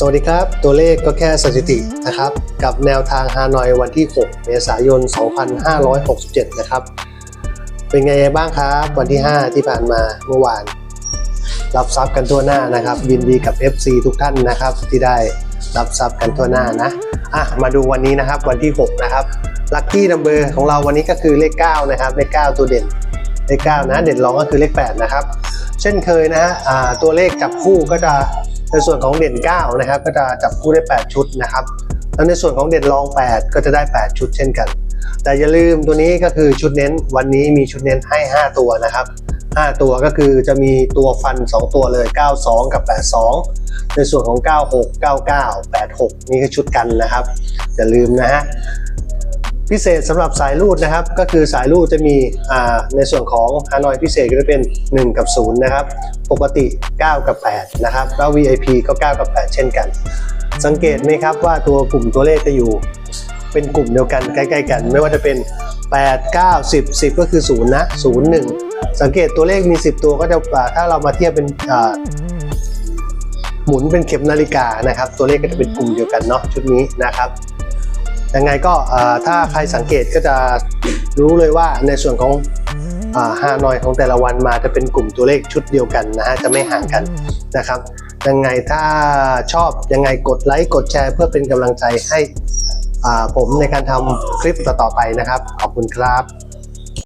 สวัสดีครับ ตัวเลขก็แค่สถิตินะครับ กับแนวทางฮานอยวันที่ 6 เมษายน 2567 นะครับ เป็นไงบ้างครับ วันที่ 5 ที่ผ่านมาเมื่อวาน รับทรัพย์กันทั่วหน้านะครับยินดีกับ FC ทุกท่านนะครับ ที่ได้รับทรัพย์กันทั่วหน้านะอะมาดูวันนี้นะครับวันที่ 6 นะครับลัคกี้นัมเบอร์ของเราวันนี้ก็คือเลข 9 นะครับ เลข 9 ตัวเด่น เลข 9 นะ เด่นรองก็คือเลข 8 นะครับ เช่นเคยนะฮะตัวเลขจับคู่ก็จะ ในส่วนของเด่น9นะครับก็จะจับคู่ได้ 8 ชุดนะครับ แล้วในส่วนของเด่นรอง 8 ก็จะได้ 8 ชุดเช่นกัน แต่อย่าลืมตัวนี้ก็คือชุดเน้นวันนี้มีชุดเน้นให้ 5 ตัวนะครับ 5 ตัวก็คือจะมีตัวฟัน 2 ตัวเลย 92 กับ 82 ในส่วนของ 96 99 86 นี่คือชุดกันนะครับ อย่าลืมนะฮะ พิเศษสำหรับสายรูดนะครับ ก็คือสายรูดจะมีในส่วนของฮานอยพิเศษก็จะเป็น 1 กับ 0 นะครับ ปกติ 9 กับ 8 นะครับ แล้ว VIP ก็ 9 กับ 8 เช่นกัน สังเกตไหมครับว่าตัวกลุ่มตัวเลขจะอยู่ เป็นกลุ่มเดียวกันใกล้ๆกัน ไม่ว่าจะเป็น 8 9 10 10 ก็คือ 0 นะ 0 1 สังเกตตัวเลขมี 10 ตัวก็จะถ้าเรามาเทียบเป็นหมุนเป็นเข็มนาฬิกานะครับ ตัวเลขก็จะเป็นกลุ่มเดียวกันเนาะชุดนี้นะครับ ยังไงก็ถ้าใครสังเกตก็จะรู้เลยว่าในส่วนของฮานอยของแต่ละวันมาจะเป็นกลุ่มตัวเลขชุดเดียวกันนะฮะจะไม่ห่างกันนะครับยังไงถ้าชอบยังไงกดไลค์กดแชร์เพื่อเป็นกำลังใจให้ผมในการทำคลิปต่อๆไปนะครับ ขอบคุณครับ